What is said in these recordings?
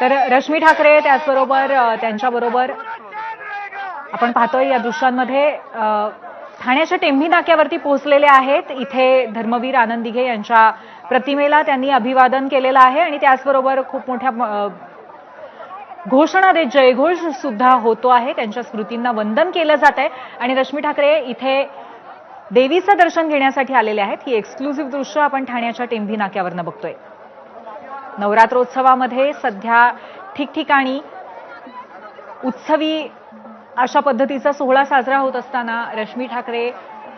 तर रश्मी ठाकरे त्याचबरोबर त्यांच्याबरोबर आपण पाहतोय या दृश्यांमध्ये ठाण्याच्या टेंभी नाक्यावरती पोहोचलेले आहेत. इथे धर्मवीर आनंद दिघे यांच्या प्रतिमेला त्यांनी अभिवादन केलेलं आहे आणि त्याचबरोबर खूप मोठ्या घोषणा देत जयघोष सुद्धा होतो आहे. त्यांच्या स्मृतींना वंदन केलं जात आहे आणि रश्मी ठाकरे इथे देवीचं दर्शन घेण्यासाठी आलेले आहेत. ही एक्सक्लुझिव्ह दृश्य आपण ठाण्याच्या टेंभी नाक्यावरनं बघतोय. नवरात्रोत्सवामध्ये सध्या ठिकठिकाणी उत्सवी अशा पद्धतीचा सोहळा साजरा होत असताना रश्मी ठाकरे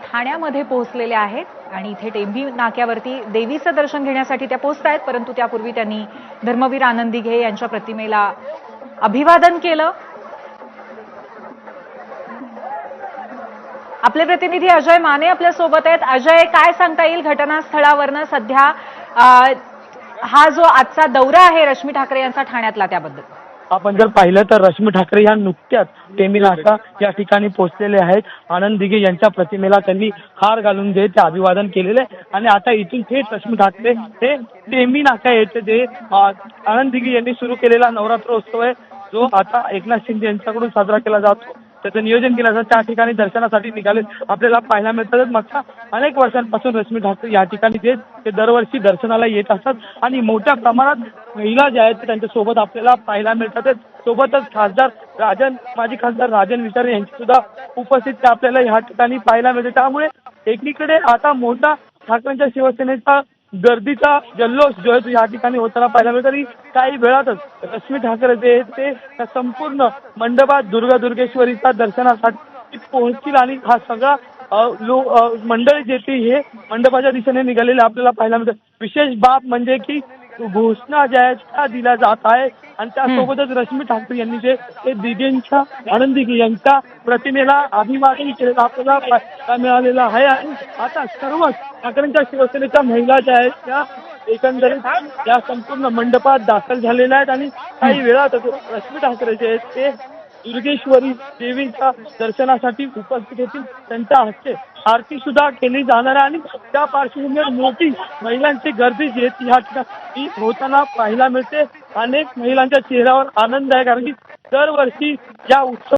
ठाण्यामध्ये पोहोचलेले आहेत आणि इथे टेंभी नाक्यावरती देवीचं दर्शन घेण्यासाठी त्या पोहोचत आहेत परंतु त्यापूर्वी त्यांनी धर्मवीर आनंदी घे यांच्या प्रतिमेला अभिवादन केलं. आपले प्रतिनिधी अजय माने आपल्यासोबत आहेत. अजय काय सांगता येईल घटनास्थळावरनं सध्या? हा जो आजचा दौरा आहे रश्मी ठाकरे यांचा ठाण्यातला त्याबद्दल. आपण जर पाहिलं तर रश्मी ठाकरे या नुकत्याच टेमी नाका या ठिकाणी पोहोचलेले आहेत. आनंद दिघे यांच्या प्रतिमेला त्यांनी हार घालून जे ते अभिवादन केलेले. आहे. आणि आता इथून थेट रश्मी ठाकरे हे टेमी नाका येथे जे आनंद दिघे यांनी सुरू केलेला नवरात्र उत्सव आहे. जो आता एकनाथ शिंदे यांच्याकडून साजरा केला जातो. त्याचं नियोजन केलं जातं त्या ठिकाणी दर्शनासाठी निघाले. आपल्याला पाहायला मिळतात मागच्या अनेक वर्षांपासून रश्मी ठाकरे या ठिकाणी ते ते दरवर्षी दर्शनाला येत असतात आणि मोठ्या प्रमाणात महिला ज्या आहेत त्यांच्यासोबत आपल्याला पाहायला मिळतात. सोबतच खासदार राजन माजी खासदार राजन विचारे यांची सुद्धा उपस्थिती आपल्याला या ठिकाणी पाहायला मिळते. त्यामुळे एकीकडे आता मोठा ठाकरेंच्या शिवसेनेचा गर्दीचा जल्लोष जो आहे तो या ठिकाणी होताना पाहायला मिळतो. तरी काही वेळातच रश्मी ठाकरे जे आहेत ते संपूर्ण मंडपात दुर्गा दुर्गेश्वरीचा दर्शनासाठी पोहोचतील आणि हा सगळा मंडळी जे ती हे मंडपाच्या दिशेने निघालेले आपल्याला पाहायला मिळतं. विशेष बाब म्हणजे की घोषणा ज्या आहेत त्या दिल्या जात आहे आणि त्यासोबतच रश्मी ठाकरे यांनी जे ते दिघेंच्या आनंदी यांच्या प्रतिमेला अभिवादन केलेलं आपल्याला मिळालेलं आहे. आणि आता सर्वच ठाकरेंच्या शिवसेनेच्या महिला ज्या आहेत त्या एकंदरीत या संपूर्ण मंडपात दाखल झालेल्या आहेत. आणि काही वेळात रश्मी ठाकरे जे आहेत ते दुर्गेश्वरी देवीच्या दर्शनासाठी उपस्थित येतील त्यांच्या हस्ते आरती सुद्धा केली जाणार आहे आणि त्या पार्श्वभूमीवर मोठी महिलांची गर्दी जी आहे या ठिकाणी होताना पाहायला मिळते. अनेक महिलांच्या चेहऱ्यावर आनंद आहे कारण की दरवर्षी या उत्सव